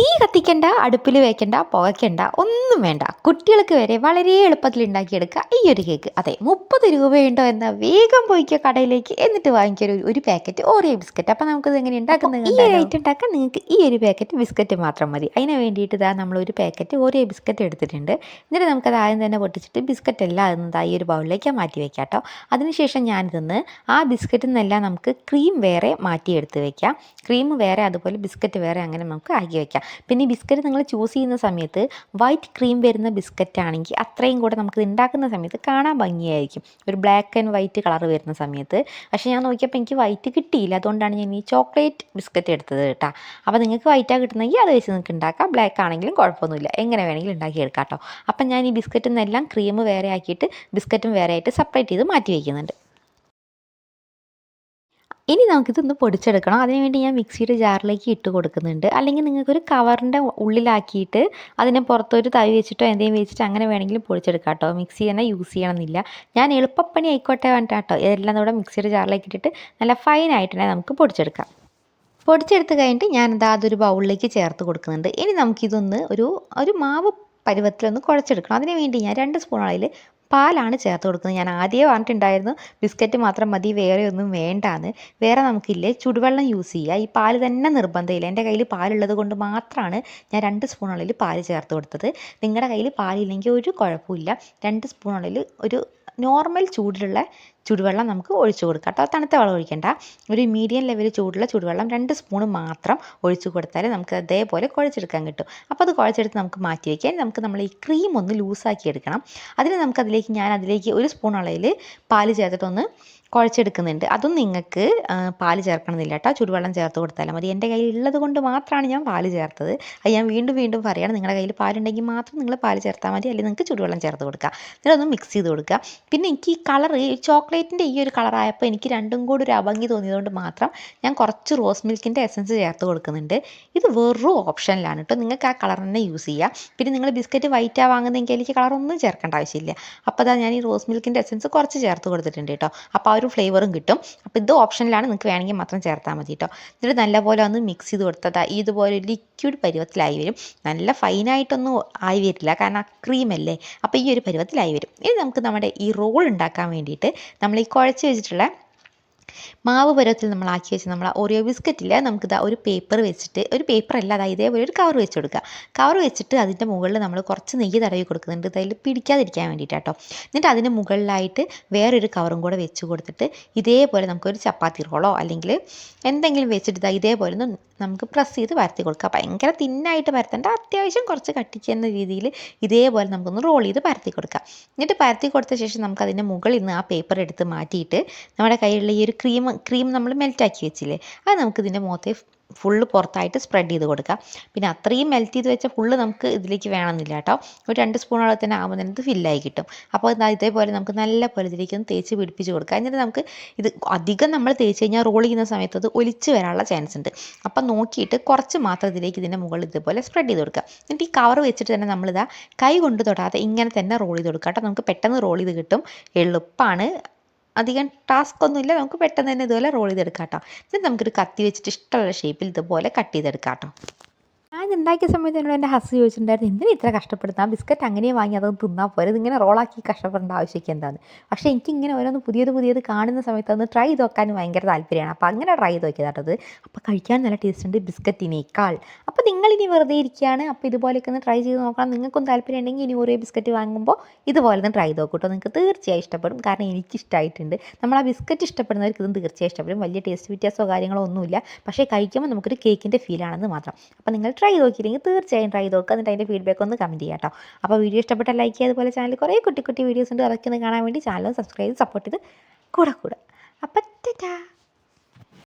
തീ കത്തിക്കണ്ട അടുപ്പിൽ വെക്കണ്ട പുകയ്ക്കണ്ട ഒന്നും വേണ്ട. കുട്ടികൾക്ക് വരെ വളരെ എളുപ്പത്തിൽ ഉണ്ടാക്കിയെടുക്കുക. ഈ ഒരു കേക്ക് അതെ മുപ്പത് രൂപയുണ്ടോ എന്ന വേഗം പോയിക്കോ കടയിലേക്ക്. എന്നിട്ട് വാങ്ങിക്കൊരു ഒരു പാക്കറ്റ് ഓറിയോ ബിസ്ക്കറ്റ് അപ്പം നമുക്കിത് എങ്ങനെ ഉണ്ടാക്കുന്നത് ഈ ഒരു ഐറ്റം ഉണ്ടാക്കാൻ നിങ്ങൾക്ക് ഈ ഒരു പാക്കറ്റ് ബിസ്ക്കറ്റ് മാത്രം മതി. അതിന് വേണ്ടിയിട്ട് ഇതാ നമ്മൾ ഒരു പാക്കറ്റ് ഓറിയോ ബിസ്ക്കറ്റ് എടുത്തിട്ടുണ്ട്. എന്നിട്ട് നമുക്കത് ആദ്യം തന്നെ പൊട്ടിച്ചിട്ട് ബിസ്ക്കറ്റ് എല്ലാം അതൊന്ന് ഈ ഒരു ബൗളിലേക്ക് മാറ്റി വെക്കാം കേട്ടോ. അതിനുശേഷം ഞാനിതൊന്ന് ആ ബിസ്ക്കറ്റിൽ നിന്നെല്ലാം നമുക്ക് ക്രീം വേറെ മാറ്റി എടുത്ത് വെക്കാം. ക്രീം വേറെ അതുപോലെ ബിസ്ക്കറ്റ് വേറെ അങ്ങനെ നമുക്ക് ആക്കി വെക്കാം. പിന്നെ ബിസ്ക്കറ്റ് നിങ്ങൾ ചൂസ് ചെയ്യുന്ന സമയത്ത് വൈറ്റ് ക്രീം വരുന്ന ബിസ്ക്കറ്റ് ആണെങ്കിൽ അത്രയും കൂടെ നമുക്ക് ഉണ്ടാക്കുന്ന സമയത്ത് കാണാൻ ഭംഗിയായിരിക്കും. ഒരു ബ്ലാക്ക് ആൻഡ് വൈറ്റ് കളർ വരുന്ന സമയത്ത്. പക്ഷേ ഞാൻ നോക്കിയപ്പോൾ എനിക്ക് വൈറ്റ് കിട്ടിയില്ല. അതുകൊണ്ടാണ് ഞാൻ ഈ ചോക്ലേറ്റ് ബിസ്ക്കറ്റ് എടുത്തത് കേട്ടോ. അപ്പോൾ നിങ്ങൾക്ക് വൈറ്റാണ് കിട്ടുന്നെങ്കിൽ അത് വെച്ച് നിങ്ങൾക്ക് ഉണ്ടാക്കാം. ബ്ലാക്ക് ആണെങ്കിലും കുഴപ്പമൊന്നുമില്ല. എങ്ങനെ വേണമെങ്കിലും ഉണ്ടാക്കിയെടുക്കാം കേട്ടോ. അപ്പം ഞാൻ ഈ ബിസ്ക്കറ്റിൽ നിന്നെല്ലാം ക്രീം വേറെ ആക്കിയിട്ട് ബിസ്ക്കറ്റും വേറെ ആയിട്ട് സെപ്പറേറ്റ് ചെയ്ത് മാറ്റി വയ്ക്കുന്നുണ്ട് ഇനി നമുക്കിതൊന്ന് പൊടിച്ചെടുക്കണം. അതിനുവേണ്ടി ഞാൻ മിക്സിയുടെ ജാറിലേക്ക് ഇട്ട് കൊടുക്കുന്നുണ്ട്. അല്ലെങ്കിൽ നിങ്ങൾക്കൊരു കവറിന്റെ ഉള്ളിലാക്കിയിട്ട് അതിനെ പുറത്തൊരു തവി വെച്ചിട്ടോ എന്തെങ്കിലും വെച്ചിട്ട് അങ്ങനെ വേണമെങ്കിലും പൊടിച്ചെടുക്കാം കേട്ടോ. മിക്സി തന്നെ യൂസ് ചെയ്യണമെന്നില്ല. ഞാൻ എളുപ്പപ്പണി ആയിക്കോട്ടെ വേണ്ട കേട്ടോ ഇതെല്ലാം കൂടെ മിക്സിയുടെ ജാറിലേക്ക് ഇട്ടിട്ട് നല്ല ഫൈനായിട്ട് തന്നെ നമുക്ക് പൊടിച്ചെടുക്കാം. പൊടിച്ചെടുത്ത് കഴിഞ്ഞിട്ട് ഞാനത് അതൊരു ബൗളിലേക്ക് ചേർത്ത് കൊടുക്കുന്നുണ്ട്. ഇനി നമുക്കിതൊന്ന് ഒരു ഒരു മാവ് പരുവത്തിലൊന്ന് കുഴച്ചെടുക്കണം. അതിന് വേണ്ടി ഞാൻ രണ്ട് സ്പൂൺ അളവിൽ പാലാണ് ചേർത്ത് കൊടുക്കുന്നത്. ഞാൻ ആദ്യമേ പറഞ്ഞിട്ടുണ്ടായിരുന്നു ബിസ്ക്കറ്റ് മാത്രം മതി വേറെ ഒന്നും വേണ്ടാന്ന്. വേറെ നമുക്കില്ലേ ചുടുവെള്ളം യൂസ് ചെയ്യുക. ഈ പാൽ തന്നെ നിർബന്ധമില്ല. എന്റെ കയ്യിൽ പാലുള്ളത് കൊണ്ട് മാത്രമാണ് ഞാൻ രണ്ട് സ്പൂൺ അളവിൽ പാൽ ചേർത്ത് കൊടുത്തത്. നിങ്ങളുടെ കയ്യിൽ പാലില്ലെങ്കിൽ ഒരു കുഴപ്പമില്ല. രണ്ട് സ്പൂൺ അളവിൽ ഒരു നോർമൽ ചൂടിലുള്ള ചുടുവെള്ളം നമുക്ക് ഒഴിച്ചു കൊടുക്കാം കേട്ടോ. തണുത്ത വെള്ളം ഒഴിക്കണ്ട. ഒരു മീഡിയം ലെവൽ ചൂടുള്ള ചൂടുവെള്ളം രണ്ട് സ്പൂൺ മാത്രം ഒഴിച്ചു കൊടുത്താൽ നമുക്ക് അതേപോലെ കുഴച്ചെടുക്കാൻ കിട്ടും. അപ്പോൾ അത് കുഴച്ചെടുത്ത് നമുക്ക് മാറ്റി വയ്ക്കാൻ നമുക്ക് നമ്മൾ ഈ ക്രീം ഒന്ന് ലൂസാക്കി എടുക്കണം. അതിന് നമുക്ക് അതിലേക്ക് ഞാൻ അതിലേക്ക് ഒരു സ്പൂൺ അളവിൽ പാൽ ചേർത്തിട്ടൊന്ന് കുഴച്ചെടുക്കുന്നുണ്ട്. അതും നിങ്ങൾക്ക് പാൽ ചേർക്കണമെന്നില്ല കേട്ടോ. ചൂടുവെള്ളം ചേർത്ത് കൊടുത്താലും മതി. എന്റെ കയ്യിൽ ഉള്ളത് കൊണ്ട് മാത്രമാണ് ഞാൻ പാൽ ചേർത്തത്. അത് ഞാൻ വീണ്ടും വീണ്ടും പറയുകയാണ് നിങ്ങളുടെ കയ്യിൽ പാലുണ്ടെങ്കിൽ മാത്രം നിങ്ങൾ പാൽ ചേർത്താൽ മതി. അല്ലെങ്കിൽ നിങ്ങൾക്ക് ചൂടുവെള്ളം ചേർത്ത് കൊടുക്കുക എന്നിട്ടൊന്ന് മിക്സ് ചെയ്ത് കൊടുക്കുക. പിന്നെ എനിക്ക് ഈ കളർ ചോക്ലേറ്റിന്റെ ഈ ഒരു കളറായപ്പോൾ എനിക്ക് രണ്ടും കൂടി ഒരു അഭംഗി തോന്നിയതുകൊണ്ട് മാത്രം ഞാൻ കുറച്ച് റോസ് മിൽക്കിന്റെ എസൻസ് ചേർത്ത് കൊടുക്കുന്നുണ്ട്. ഇത് വെറും ഓപ്ഷനിലാണ് കേട്ടോ നിങ്ങൾക്ക് ആ കളർ തന്നെ യൂസ് ചെയ്യാം. പിന്നെ നിങ്ങൾ ബിസ്ക്കറ്റ് വൈറ്റാണ് വാങ്ങുന്നതെങ്കിൽ എനിക്ക് കളറൊന്നും ചേർക്കേണ്ട ആവശ്യമില്ല. അപ്പോൾ അതാ ഞാൻ ഈ റോസ് മിൽക്കിന്റെ എസൻസ് കുറച്ച് ചേർത്ത് കൊടുത്തിട്ടുണ്ട് കേട്ടോ അപ്പോൾ ആ ഒരു ഫ്ലേവറും കിട്ടും. അപ്പോൾ ഇത് ഓപ്ഷനിലാണ് നിങ്ങൾക്ക് വേണമെങ്കിൽ മാത്രം ചേർത്താൽ മതി കേട്ടോ എന്നിട്ട് നല്ലപോലെ ഒന്ന് മിക്സ് ചെയ്ത് കൊടുത്താൽ ഇതുപോലെ ലിക്വിഡ് പരുവത്തിലായി വരും. നല്ല ഫൈനായിട്ടൊന്നും ആയി വരില്ല. കാരണം ക്രീം അല്ലേ? അപ്പോൾ ഈ ഒരു പരുവത്തിലായി വരും. ഇനി നമുക്ക് നമ്മുടെ ഈ റോൾ ഉണ്ടാക്കാൻ വേണ്ടിയിട്ട് നമ്മൾ ഈ കുഴച്ച് വെച്ചിട്ടുള്ള മാവ് പരുവത്തിൽ നമ്മൾ ആക്കി വെച്ച് നമ്മൾ ഓറിയോ ബിസ്ക്കറ്റിൽ നമുക്കിതാ ഒരു പേപ്പർ വെച്ചിട്ട് ഒരു പേപ്പർ അല്ല അതായത് ഇതേപോലെ ഒരു കവർ വെച്ച് കൊടുക്കുക. കവർ വെച്ചിട്ട് അതിന്റെ മുകളിൽ നമ്മൾ കുറച്ച് നെയ്യ് തടവി കൊടുക്കുന്നുണ്ട്. അതിൽ പിടിക്കാതിരിക്കാൻ വേണ്ടിയിട്ട് കേട്ടോ എന്നിട്ട് അതിന് മുകളിലായിട്ട് വേറൊരു കവറും കൂടെ വെച്ച് കൊടുത്തിട്ട് ഇതേപോലെ നമുക്കൊരു ചപ്പാത്തി റോളോ അല്ലെങ്കിൽ എന്തെങ്കിലും വെച്ചിട്ട് ഇതാ ഇതേപോലെ ഒന്ന് നമുക്ക് പ്രസ് ചെയ്ത് പരത്തി കൊടുക്കുക ഭയങ്കര തിന്നായിട്ട് പരത്തേണ്ട അത്യാവശ്യം കുറച്ച് കട്ടിക്കുന്ന രീതിയിൽ ഇതേപോലെ നമുക്കൊന്ന് റോൾ ചെയ്ത് പരത്തി കൊടുക്കുക എന്നിട്ട് പരത്തി കൊടുത്ത ശേഷം നമുക്ക് അതിന്റെ മുകളിൽ നിന്ന് ആ പേപ്പർ എടുത്ത് മാറ്റിയിട്ട് നമ്മുടെ കയ്യിലുള്ള ഈ ഒരു ക്രീം ക്രീം നമ്മൾ മെൽറ്റാക്കി വെച്ചില്ലേ അത് നമുക്ക് ഇതിന്റെ മുഖത്തെ ഫുള്ള് പുറത്തായിട്ട് സ്പ്രെഡ് ചെയ്ത് കൊടുക്കുക. പിന്നെ അത്രയും മെൽറ്റ് ചെയ്ത് വെച്ച ഫുള്ള് നമുക്ക് ഇതിലേക്ക് വേണമെന്നില്ല കേട്ടോ. ഒരു രണ്ട് സ്പൂണോളം തന്നെ ആകുമ്പോൾ തന്നെ ഇത് ഫില്ലായി കിട്ടും. അപ്പോൾ ഇതേപോലെ നമുക്ക് നല്ല പോലെ ഇതിലേക്ക് ഒന്ന് തേച്ച് പിടിപ്പിച്ച് കൊടുക്കുക. എന്നിട്ട് നമുക്ക് ഇത് അധികം നമ്മൾ തേച്ച് കഴിഞ്ഞാൽ റോൾ ചെയ്യുന്ന സമയത്ത് അത് ഒലിച്ച് വരാനുള്ള ചാൻസ് ഉണ്ട്. അപ്പം നോക്കിയിട്ട് കുറച്ച് മാത്രം ഇതിലേക്ക് ഇതിന്റെ മുകളിൽ ഇതുപോലെ സ്പ്രെഡ് ചെയ്ത് കൊടുക്കുക. എന്നിട്ട് ഈ കവർ വെച്ചിട്ട് തന്നെ നമ്മളിതാ കൈ കൊണ്ട് തൊടാതെ ഇങ്ങനെ തന്നെ റോൾ ചെയ്ത് കൊടുക്കുക കേട്ടോ. നമുക്ക് പെട്ടെന്ന് റോൾ ചെയ്ത് കിട്ടും. എളുപ്പമാണ് അധികം ടാസ്ക് ഒന്നുമില്ല നമുക്ക് പെട്ടെന്ന് തന്നെ ഇതുപോലെ റോൾ ചെയ്തെടുക്കാം കേട്ടോ ഇത് നമുക്കൊരു കത്തി വെച്ചിട്ട് ഇഷ്ടമുള്ള ഷേപ്പിൽ ഇതുപോലെ കട്ട് ചെയ്തെടുക്കാം കേട്ടോ ഞാൻ ഉണ്ടാക്കിയ സമയത്ത് എന്നോട് എന്റെ ഹസ് ചോദിച്ചിട്ടുണ്ടായിരുന്നു എന്തിനാ ഇത്ര കഷ്ടപ്പെടുന്നത് ആ ബിസ്ക്കറ്റ് അങ്ങനെ വാങ്ങി അതൊന്ന് തിന്നാൽ പോരെ? ഇതിങ്ങനെ റോളാക്കി കഷ്ടപ്പെടേണ്ട ആവശ്യമൊക്കെ എന്താണ് പക്ഷേ എനിക്കിങ്ങനെ ഓരോന്ന് പുതിയത് പുതിയത് കാണുന്ന സമയത്ത് അതൊന്ന് ട്രൈ ചെയ്ത് നോക്കാൻ ഭയങ്കര താല്പര്യമാണ്. അപ്പോൾ അങ്ങനെ ട്രൈ ചെയ്ത് നോക്കിയതാട്ടത് അപ്പോൾ കഴിക്കാൻ നല്ല ടേസ്റ്റ് ഉണ്ട് ബിസ്ക്കറ്റിനേക്കാൾ. അപ്പോൾ നിങ്ങളിനി വെറുതെ ഇരിക്കുകയാണ്. അപ്പോൾ ഇതുപോലെയൊക്കെ ഒന്ന് ട്രൈ ചെയ്ത് നോക്കണം. നിങ്ങൾക്കും താല്പര്യം ഉണ്ടെങ്കിൽ ഇനി ഓരോ ബിസ്ക്കറ്റ് വാങ്ങുമ്പോൾ ഇതുപോലെ ഒന്ന് ട്രൈ ചെയ്ത് നോക്കൂട്ടോ നിങ്ങൾക്ക് തീർച്ചയായും ഇഷ്ടപ്പെടും. കാരണം എനിക്ക് ഇഷ്ടമായിട്ടുണ്ട് നമ്മൾ ആ ബിസ്ക്കറ്റ് ഇഷ്ടപ്പെടുന്നവർക്ക് ഇതും തീർച്ചയായും ഇഷ്ടപ്പെടും. വലിയ ടേസ്റ്റ് വ്യത്യാസമോ കാര്യങ്ങളോ ഒന്നുമില്ല. പക്ഷേ കഴിക്കുമ്പോൾ നമുക്കൊരു കേക്കിന്റെ ഫീലാണെന്ന് മാത്രം. അപ്പോൾ നിങ്ങൾ ട്രൈ ചെയ്ത് നോക്കിയില്ലെങ്കിൽ തീർച്ചയായും ട്രൈ ചെയ്ത് നോക്കുക എന്നിട്ട് അതിന്റെ ഫീഡ്ബാക്ക് ഒന്ന് കമന്റ് ചെയ്യാം കേട്ടോ അപ്പോൾ വീഡിയോ ഇഷ്ടപ്പെട്ട ലൈക്ക് ചെയ്യുക. അതുപോലെ ചാനലിൽ കുറേ കുട്ടി കുട്ടി വീഡിയോസ് ഉണ്ട്. അതൊക്കെ ഒന്ന് കാണാൻ വേണ്ടി ചാനൽ സബ്സ്ക്രൈബ് സപ്പോർട്ട് ചെയ്ത് കൂടെ കൂടെ അപ്പം ടാ